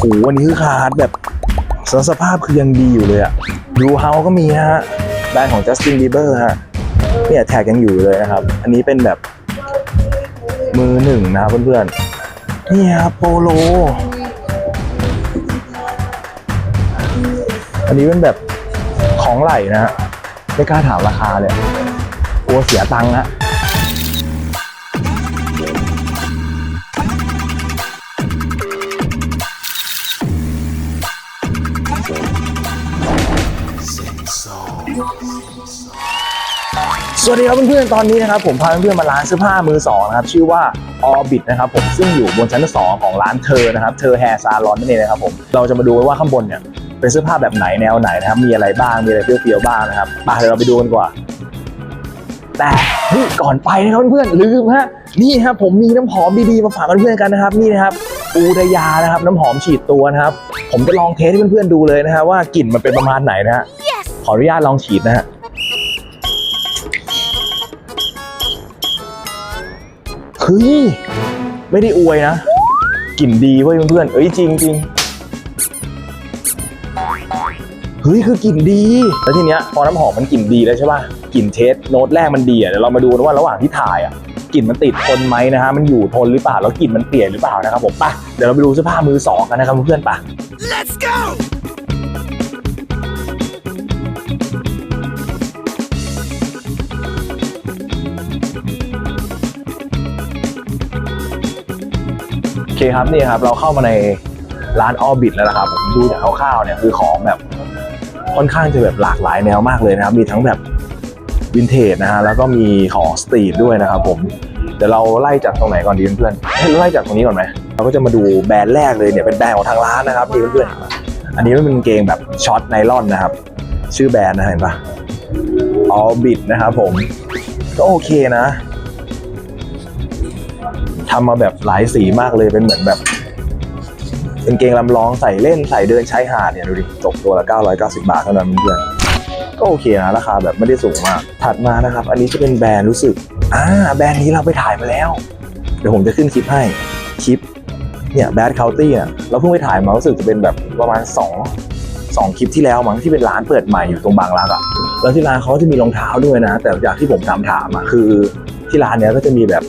โหวันนี้คือขาดแบบสภาพคือยังดีอยู่เลยอะดูเฮาก็มีฮะแบรนด์ของ Justin Bieber ฮะเนี่ยแท็กยังอยู่เลยนะครับ อันนี้เป็นแบบมือหนึ่งนะครับเพื่อนๆนี่ครับโปโล อันนี้เป็นแบบของไหลนะฮะไม่กล้าถามราคาเลยกลัวเสียตังค์ฮะ สวัสดีครับเพื่อนๆ ตอนนี้นะครับผมพาเพื่อนๆมาร้านเสื้อผ้ามือสองนะครับชื่อว่า Orbit นะครับผมซึ่งอยู่บนชั้นสองของร้านเธอนะครับเธอแฮร์ซาลอนนั่นเองนะครับผมเราจะมาดูว่าข้างบนเนี่ยเป็นเสื้อผ้าแบบไหนแนวไหนนะครับมีอะไรบ้างมีอะไรเปรี้ยวๆบ้างนะครับมาเดี๋ยวเราไปดูกันดีกว่าแต่เฮ้ยก่อนไปนะครับเพื่อนๆลืมฮะนี่ครับผมมีน้ำหอมดีๆมาฝากเพื่อนๆกันนะครับนี่นะครับอูดยานะครับน้ำหอมฉีดตัวนะครับผมจะลองเทสให้เพื่อนๆดูเลยนะฮะว่ากลิ่นมันเป็นประมาณไหนนะฮะขออนุญาตลองฉีดนะฮะ ฮ้ย ไม่ได้อวยนะ กลิ่นดีเว้ยเพื่อนๆเอ้ยจริงจริงเฮ้ยคือกลิ่นดี แล้วทีเนี้ยพอน้ำหอมมันกลิ่นดีแล้วใช่ป่ะกลิ่นเทสโน้ตแรกมันดีอะเดี๋ยวเรามาดูนะว่าระหว่างที่ถ่ายอะกลิ่นมันติดทนไหมนะฮะมันอยู่ทนหรือเปล่าแล้วกลิ่นมันเปลี่ยนหรือเปล่านะครับผมป่ะเดี๋ยวเราไปดูเสื้อผ้ามือสองกันนะครับเพื่อนๆป่ะ Let's go! คครับนี่ครับเราเข้ามาในร้านออบิทแล้วนะครับผมดูจากคร่าวๆเนี่ยคือของแบบค่อนข้างจะแบบหลากหลายแนวมากเลยนะครับ มีทั้งแบบวินเทจนะฮะแล้วก็มีของสตรีทด้วยนะครับผมเดี๋ยวเราไล่จากตรงไหนก่อนดีเพื่อนๆไล่จากตรงนี้ก่อนไหมเราก็จะมาดูแบรนด์แรกเลยเนี่ยเป็นแบรนด์ของทางร้านนะครับนี่เพื่อนๆอันนี้มันเป็นเกงแบบช็อตไนลอนนะครับ ชื่อแบรนด์นะเห็นปะออบิทนะครับผมก็โอเคนะ ทำมาแบบหลายสีมากเลยเป็นเหมือนแบบเป็นเกงลำลองใส่เล่นใส่เดินใชายหาดเนี่ยดูดิตกตัวละ 990 บาทเท่านั้นเพื่อนก็โอเคนะราคาแบบไม่ได้สูงมาก ถัดมานะครับ อันนี้จะเป็นแบรนด์รู้สึกอ่าแบรนด์นี้เราไปถ่ายมาแล้ว เดี๋ยวผมจะขึ้นคลิปให้คลิปเนี่ยแบดเคาน์ตี้อะเราเพิ่งไปถ่ายมารู้สึกจะเป็นแบบประมาณ 2 2คลิปที่แล้วมั้งที่เป็นร้านเปิดใหม่อยู่ตรงบางรักอะแล้วที่ร้านเขาจะมีรองเท้าด้วยนะ แต่จากที่ผมถามถามๆอะคือที่ร้านเนี้ยก็จะมีแบบ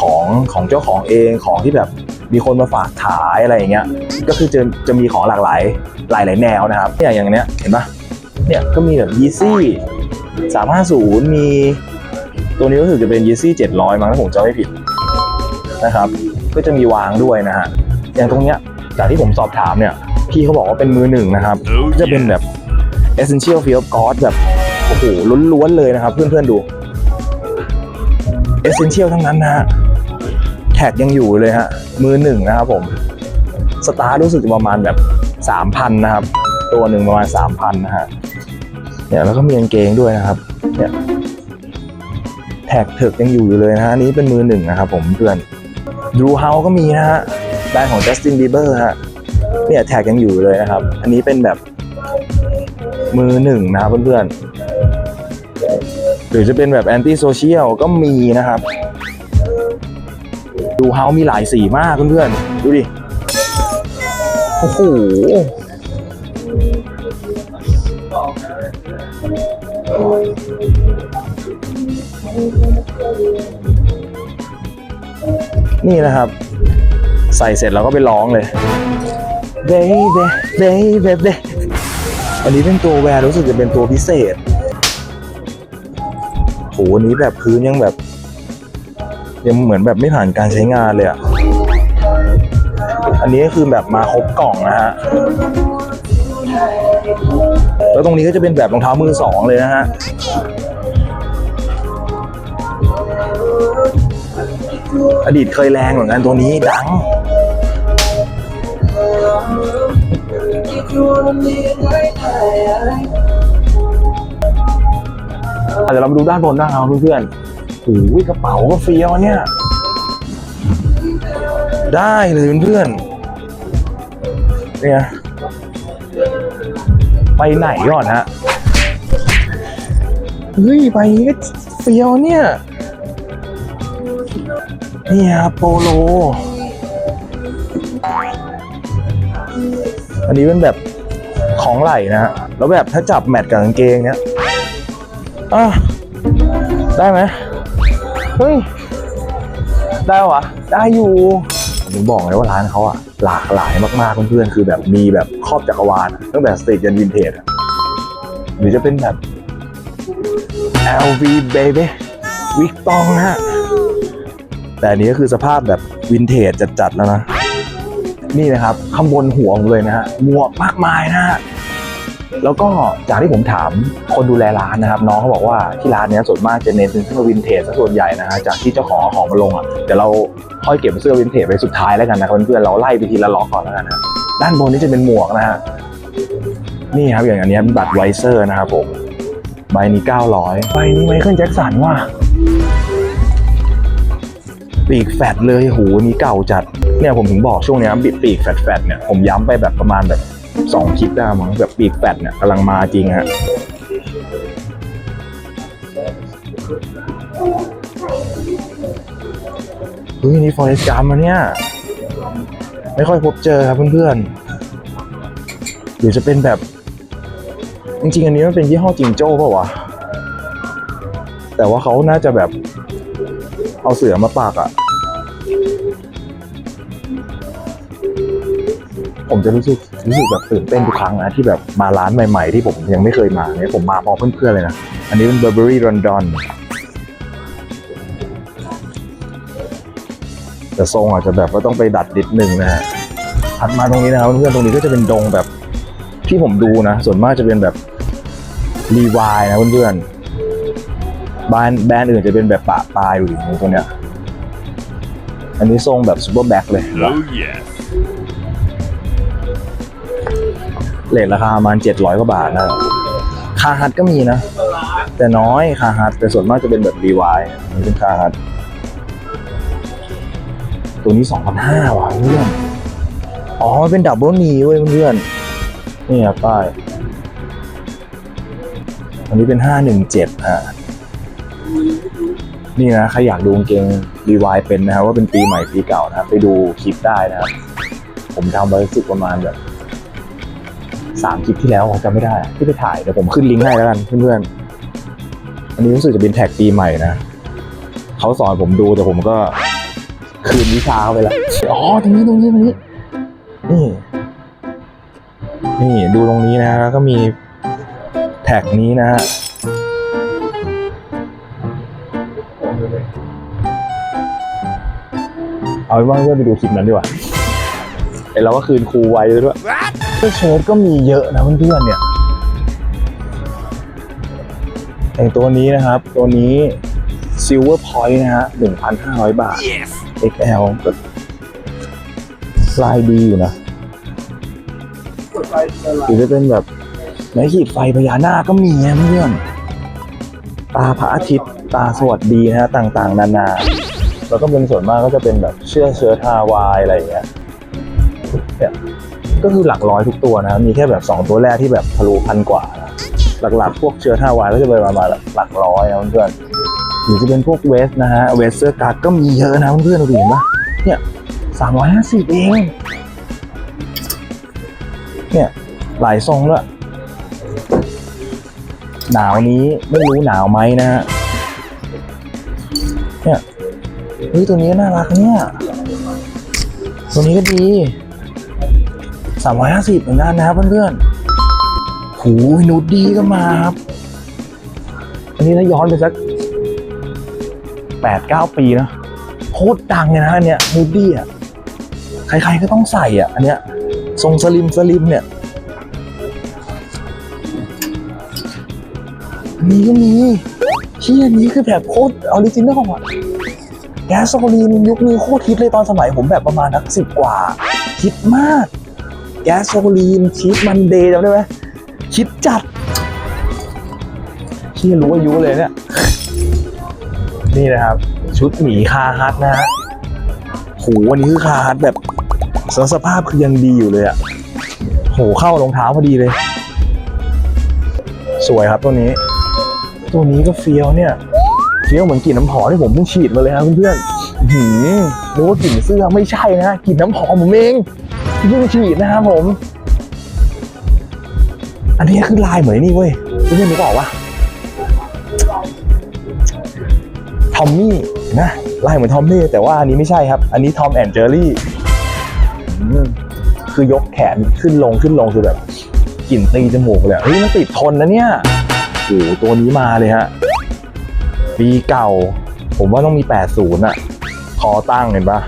ของของเจ้าของเองของที่แบบมีคนมาฝากขายอะไรอย่างเงี้ย ก็คือจะจะมีของหลากหลายหลายหลายแนวนะครับเนี่ยอย่างเนี้ยเห็นปะเนี่ยก็มีแบบยีซี่สามห้าศูนย์มีตัวนี้รู้สึกจะเป็นยีซี่เจ็ดร้อยมั้งถ้าผมจำไม่ผิดนะครับ ก็จะมีวางด้วยนะฮะอย่างตรงเนี้ยจากที่ผมสอบถามเนี่ย พี่เขาบอกว่าเป็นมือหนึ่งนะครับ Oh จะเป็นแบบ essential feel of god แบบ โอ้โหล้วนๆเลยนะครับ เพื่อนๆดูเอเซนเชียลทั้งนั้นนะฮะ แท็กยังอยู่เลยฮะ มือหนึ่งนะครับผม สตาร์รู้สึกประมาณแบบสามพันนะครับ ตัวหนึ่งประมาณสามพันนะฮะ เนี่ยแล้วก็มีกางเกงด้วยนะครับ เนี่ยแท็กเถิกยังอยู่อยู่เลยนะฮะนี้เป็นมือหนึ่งนะครับผมเพื่อนดูเฮาก็มีนะฮะแบรนด์ของ Justin Bieber ฮะเนี่ยแท็กยังอยู่เลยนะครับ อันนี้เป็นแบบมือหนึ่งนะครับเพื่อนๆหรือจะเป็นแบบแอนตี้โซเชียลก็มีนะครับ ดูเฮามีหลายสีมากเพื่อนๆดูดิ โอ้โหนี่นะครับ ใส่เสร็จเราก็ไปร้องเลย baby baby baby อันนี้เป็นตัวแวร์รู้สึกจะเป็นตัวพิเศษโหอันนี้แบบพื้นยังแบบ ยังเหมือนแบบไม่ผ่านการใช้งานเลยอะอันนี้ก็คือแบบมาครบกล่องนะฮะ แล้วตรงนี้ก็จะเป็นแบบรองเท้ามือสองเลยนะฮะ อดีตเคยแรงเหมือนกันตัวนี้ดังอ เดี๋ยวเรามาดูด้านบนด้านะครับเพื่อนๆโอ้ยกระเป๋าก็เฟี้ยวเนี่ย ได้เลยเพื่อนๆเนี่ยไปไหนก่อนฮะเฮ้ยไปก็เฟี้ยวเนี่ยนี่ครับโปโล อันนี้เป็นแบบของไหล่นะฮะ แล้วแบบถ้าจับแมทกับกางเกงเนี้ย อะได้ไหมเฮ้ย ได้วะได้อยู่ผมบอกเลยว่าร้านเขาอะหลากหลายมากๆเพื่อนๆคือแบบมีแบบครอบจักรวาลตั้งแต่สตรีทยันวินเทจหรือจะเป็นแบบ LV baby วิกตองนะฮะแต่อันนี้ก็คือสภาพแบบวินเทจจัดๆแล้วนะ นี่นะครับ ข้างบนหัวผมเลยนะฮะหมวกมากมายนะฮะ แล้วก็จากที่ผมถามคนดูแลร้านนะครับ น้องเขาบอกว่าที่ร้านเนี้ยส่วนมากจะเน้นเป็นเสื้อวินเทจซะส่วนใหญ่นะฮะจากที่เจ้าของเอาของมาลงอะเดี๋ยวเราค่อยเก็บเสื้อวินเทจไปสุดท้ายแล้วกันนะครับเพื่อนๆเราไล่ไปทีละล็อกก่อนแล้วกันนะด้านบนนี้จะเป็นหมวกนะฮะนี่ครับอย่างอันเนี้ยเป็นบัตรไวเซอร์นะครับผมใบนี้ 900ใบนี้ไมเคิลแจ็คสันว่ะปีกแฟดเลยหูนี้เก่าจัดเนี่ยผมถึงบอกช่วงเนี้ยปีกแฟดๆเนี่ยผมย้ำไปแบบประมาณแบบ สองคลิปได้มั้งแบบปีกแปดเนี่ยกำลังมาจริงฮะเฮ้ยนี่ฟอเรสต์กัมมาเนี่ย ไม่ค่อยพบเจอครับเพื่อนๆหรือจะเป็นแบบ จริงๆ อันนี้มันเป็นยี่ห้อจิงโจ้เปล่าวะ แต่ว่าเขาน่าจะแบบเอาเสือมาปากอะ ผมจะรู้สึกรู้สึกแบบตื่นเต้นทุกครั้งนะที่แบบมาร้านใหม่ๆ ที่ผมยังไม่เคยมาเนี่ยผมมาพร้อมเพื่อนๆเลยนะ อันนี้เป็น Burberry London แต่ทรงอาจจะแบบว่าต้องไปดัดนิดนึงนะฮะถัดมาตรงนี้นะครับเพื่อนๆตรงนี้ก็จะเป็นดงแบบที่ผมดูนะ ส่วนมากจะเป็นแบบรีวายนะเพื่อนๆแบรนด์แบรนด์อื่นจะเป็นแบบปะปลายดูดิตรงเนี้ยอันนี้ทรงแบบซูเปอร์แบ็คเลย Oh yes. เลทราคาประมาณเจ็ดร้อยกว่าบาทนะคาฮัทก็มีนะ แต่น้อยคาฮัทแต่ส่วนมากจะเป็นแบบรีวายนี่เป็นคาฮัทตัวนี้สองพันห้าว่ะเพื่อนอ๋อเป็นดับเบิลนีเว้ยเพื่อนนี่ครับป้ายอันนี้เป็นห้าหนึ่งเจ็ดฮะนี่นะใครอยากดูกางเกงรีวายเป็นนะครับว่าเป็นปีใหม่ปีเก่านะครับไปดูคลิปได้นะครับ ผมทำไว้สึกประมาณแบบ สามคลิปที่แล้วผมจำไม่ได้ที่ไปถ่ายเดี๋ยวผมขึ้นลิงก์ให้แล้วกันเพื่อนๆอันนี้รู้สึกจะเป็นแท็กปีใหม่นะเขาสอนผมดูแต่ผมก็คืนวิชาไปล้วอ๋อตรงนี้ตรงนี้ตรงนี้นี่ นี่ดูตรงนี้นะแล้วก็มีแท็กนี้นะฮะเอาเป็นว่าเพื่อนไปดูคลิปนั้นดีกว่าไอเราก็คืนครูไว้ด้วย เสื้อเชิ้ตก็มีเยอะนะเพื่อนๆเนี่ยอย่างตัวนี้นะครับ ตัวนี้ Silver Point นะฮะ 1,500 บาท Yes. XL ก็ลายดีอยู่นะหรือจะเป็นแบบไม้ขีดไฟพญานาคก็มีนะเพื่อนตาพระอาทิตย์ ตาสวัสดีนะฮะ ต่างๆ นานา แล้วก็เป็นส่วนมากก็จะเป็นแบบเชือกเชื้อทาวายอะไรอย่างเงี้ยเนี่ย ก็คือหลักร้อยทุกตัวนะครับมีแค่แบบ 2 ตัวแรกที่แบบทะลุพันกว่านะหลักๆ พวกเชื้อท่าวายก็จะไปประมาณหลักร้อยนะเพื่อนหรือจะเป็นพวกเวสนะฮะเวสเซอร์การ์ดก็มีเยอะนะเพื่อนดูดิเห็นปะเนี่ยสามร้อยห้าสิบเองเนี่ยหลายทรงด้วยหนาวนี้ไม่รู้หนาวไหมนะฮะเนี่ยเฮ้ยตัวนี้ก็น่ารักเนี่ย ตัวนี้ก็ดี สามร้อยห้าสิบเหมือนกันนะครับเพื่อนๆหูยนูดดีก็มาครับอันนี้ถ้าย้อนไปสักแปดเก้าปีนะโคตรดังเลยนะอันเนี้ยนูดดี้อะใครๆก็ต้องใส่อะ อันเนี้ยทรงสลิมสลิมเนี่ยอันนี้ก็มีที่อันนี้คือแบบโคตรออริจินอลอะแก๊สโซลีนยุคนี้โคตรฮิตเลยตอนสมัยผมแบบประมาณนักสิบกว่าฮิตมาก แก๊สโซลีนชีสมันเดย์จำได้ไหมคิดจัดที่รู้อายุเลยเนี่ย นี่นะครับ ชุดหมีคาฮัทนะฮะโหวันนี้คือคาฮัทแบบสภาพคือยังดีอยู่เลยอะโหเข้ารองเท้าพอดีเลย สวยครับตัวนี้ ตัวนี้ก็เฟี้ยวเนี่ยเฟี้ยวเหมือนกลิ่นน้ำหอมที่ผมเพิ่งฉีดมาเลยครับเพื่อนๆหือนึกว่ากลิ่นเสื้อไม่ใช่นะกลิ่นน้ำหอมผมเอง เพิ่งฉีดนะครับผม อันนี้คือลายเหมือนนี่เว้ยเพื่อนๆนึกออกปะทอมมี่นะลายเหมือนทอมมี่แต่ว่าอันนี้ไม่ใช่ครับ อันนี้ทอมแอนเจอรี่คือยกแขนขึ้นลงขึ้นลงคือแบบกลิ่นตีจมูกเลยเฮ้ยมันติดทนนะเนี่ยโอ้ตัวนี้มาเลยฮะปีเก่า ผมว่าต้องมี 80อะคอตั้งเห็นปะ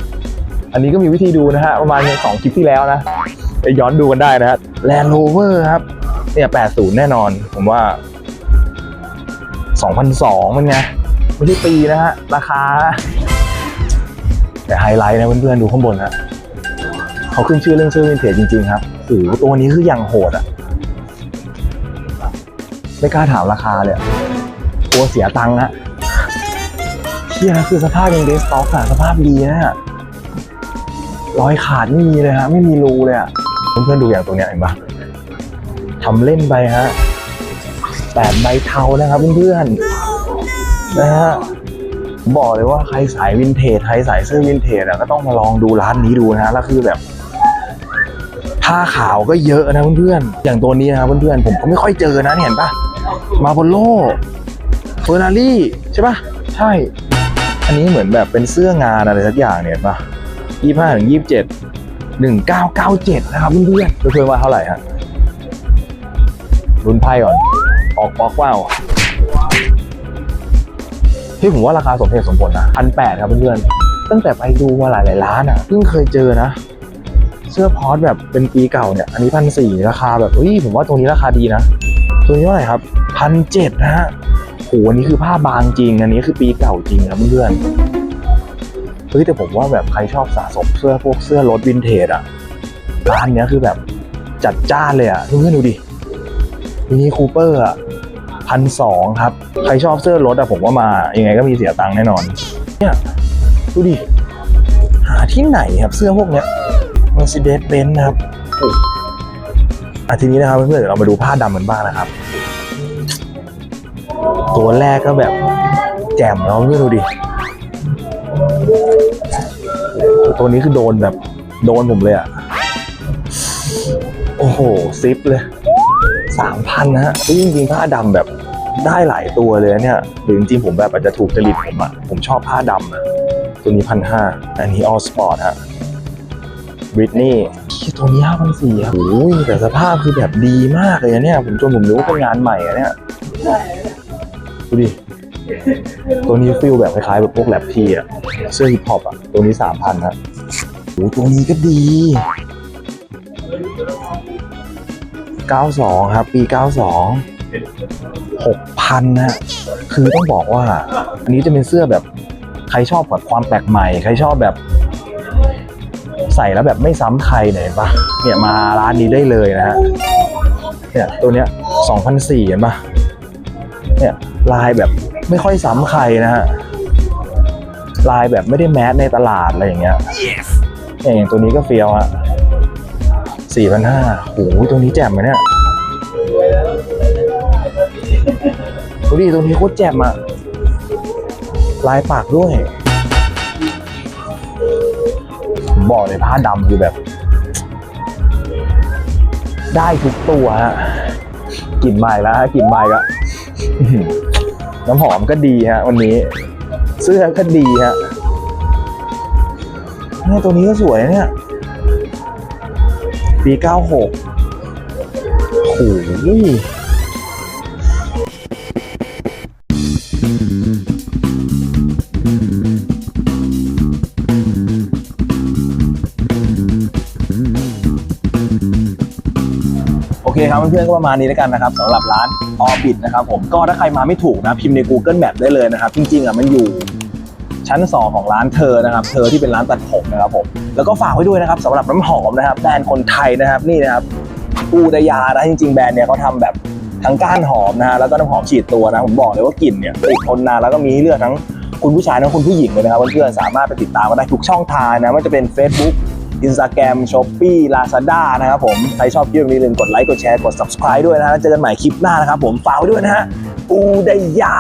อันนี้ก็มีวิธีดูนะฮะประมาณสองคลิปที่แล้วนะไปย้อนดูกันได้นะฮะแลนด์โรเวอร์ครับเนี่ย80แน่นอน ผมว่า2,002มันไงไม่ใช่ปีนะฮะ ราคา แต่ไฮไลท์นะเพื่อนๆดูข้างบนฮะเขาขึ้นชื่อเรื่องเสื้อวินเทจจริงๆครับโอ้โหตัวนี้คืออย่างโหดอะไม่กล้าถามราคาเลยอะกลัวเสียตังค์ฮะเชี่ยคือสภาพยังเดสต็อกอะสภาพดีนะฮะ รอยขาดไม่มีเลยฮะไม่มีรูเลยอะเพื่อนๆดูอย่างตัวเนี้ยเห็นปะทำเล่นไปฮะแปดใบเทานะครับเพื่อนๆนะฮะผมบอกเลยว่าใครสายวินเทจใครสายเสื้อวินเทจอะก็ต้องมาลองดูร้านนี้ดูนะแล้วคือแบบผ้าขาวก็เยอะนะเพื่อนๆอย่างตัวนี้นะครับเพื่อนๆผมก็ไม่ค่อยเจอนะเห็นปะมาโบโลเฟอร์นารี่ใช่ปะใช่ อันนี้เหมือนแบบเป็นเสื้องานอะไรสักอย่างเนี่ยเห็นปะ ยี่ห้าถึงยี่สิบเจ็ดหนึ่งเก้าเก้าเจ็ดนะครับเพื่อนๆเพื่อนๆว่าเท่าไหร่ฮะลุ้นไพ่ก่อน ออกบล็อกว้าวที่ผมว่าราคาสมเหตุสมผลนะพันแปดครับเพื่อนๆตั้งแต่ไปดูมาหลายๆร้านอะเพิ่งเคยเจอนะ เสื้อพอสแบบเป็นปีเก่าเนี่ย อันนี้พันสี่ราคาแบบเฮ้ยผมว่าตรงนี้ราคาดีนะ ตัวนี้เท่าไหร่ครับพันเจ็ดนะฮะโหอันนี้คือผ้าบางจริง อันนี้คือปีเก่าจริงครับเพื่อนๆ เฮ้ยแต่ผมว่าแบบใครชอบสะสมเสื้อพวกเสื้อรถวินเทจอะร้านเนี้ยคือแบบจัดจ้านเลยอะเพื่อนๆดูดิมินิคูเปอร์อะพันสองครับ ใครชอบเสื้อรถอะผมว่ามา ยังไงก็มีเสียตังค์แน่นอน เนี่ย ดูดิ หาที่ไหนครับเสื้อพวกเนี้ย Mercedes Benz นะครับอะทีนี้นะครับเพื่อนๆเดี๋ยวเรามาดูผ้าดำกันบ้างนะครับ ตัวแรกก็แบบแจ่มแล้วเพื่อนดูดิ ตัวนี้คือโดนแบบ โดนผมเลยอะ โอ้โห ซิปเลยสามพันนะฮะเฮ้ยจริงๆผ้าดำแบบได้หลายตัวเลยนะเนี่ยหรือจริงๆผมแบบอาจจะถูกจริตผมอะผมชอบผ้าดำอะตัวนี้พันห้าอันนี้ all sport ฮะบริตนี่ตัวนี้ห้าพันสี่อะโอ้ยแต่สภาพคือแบบดีมากเลยนะเนี่ย ผมจนผมรู้ว่าเป็นงานใหม่อะเนี่ยดูดิ ตัวนี้ฟิลแบบคล้ายๆแบบพวกแรปทีอะเสื้อฮิปฮอปอะตัวนี้สามพันฮะโอ้ตัวนี้ก็ดี92ครับ ปี92 6,000นะคือต้องบอกว่า อันนี้จะเป็นเสื้อแบบใครชอบแบบความแปลกใหม่ ใครชอบแบบ ใส่แล้วแบบไม่ซ้ำใครเนี่ยเห็นปะเนี่ยมาร้านนี้ได้เลยนะฮะเนี่ยตัวเนี้ย2,004เห็นปะเนี่ยลายแบบ ไม่ค่อยซ้ำใครนะฮะลายแบบไม่ได้แมสในตลาดอะไรอย่างเงี้ยเนี่ยอย่างตัวนี้ก็เฟี้ยวฮะสี่พันห้าโหตัวนี้แจ่มไหมเนี่ยดูดิตัวนี้โคตรแจ่มอะลายปากด้วยผมบอกเลยผ้าดำคือแบบ ได้ทุกตัวฮะกลิ่นใหม่แล้วฮะกลิ่นใหม่ก็อื้อหือ น้ำหอมก็ดีฮะวันนี้ เสื้อก็ดีฮะเนี่ยตัวนี้ก็สวยนะเนี่ยปี 96โอ้โห ครับเพื่อนๆก็ประมาณนี้แล้วกันนะครับสำหรับร้านออบิทนะครับผมก็ถ้าใครมาไม่ถูกนะพิมพ์ใน Google Map ได้เลยนะครับ จริงๆอะมันอยู่ชั้น 2 ของร้านเธอนะครับ เธอที่เป็นร้านตัดผมนะครับผม แล้วก็ฝากไว้ด้วยนะครับสำหรับน้ำหอมนะครับแบรนด์คนไทยนะครับนี่นะครับปูดายานะจริง ๆ แบรนด์เนี่ยเขาทำแบบทั้งก้านหอมนะฮะแล้วก็น้ำหอมฉีดตัวนะผมบอกเลยว่ากลิ่นเนี่ยติดทนนานแล้วก็มีให้เลือกทั้งคุณผู้ชายทั้งคุณผู้หญิงเลยนะครับเพื่อนๆสามารถไปติดตามกันได้ทุกช่องทางนะว่าจะเป็น Facebook Instagram Shopee Lazada นะครับผม ใครชอบคลิปนี้อย่าลืมกดไลค์กดแชร์กด subscribe ด้วยนะฮะแล้วเจอกันใหม่คลิปหน้านะครับผมฝากไว้ด้วยนะฮะอูดายา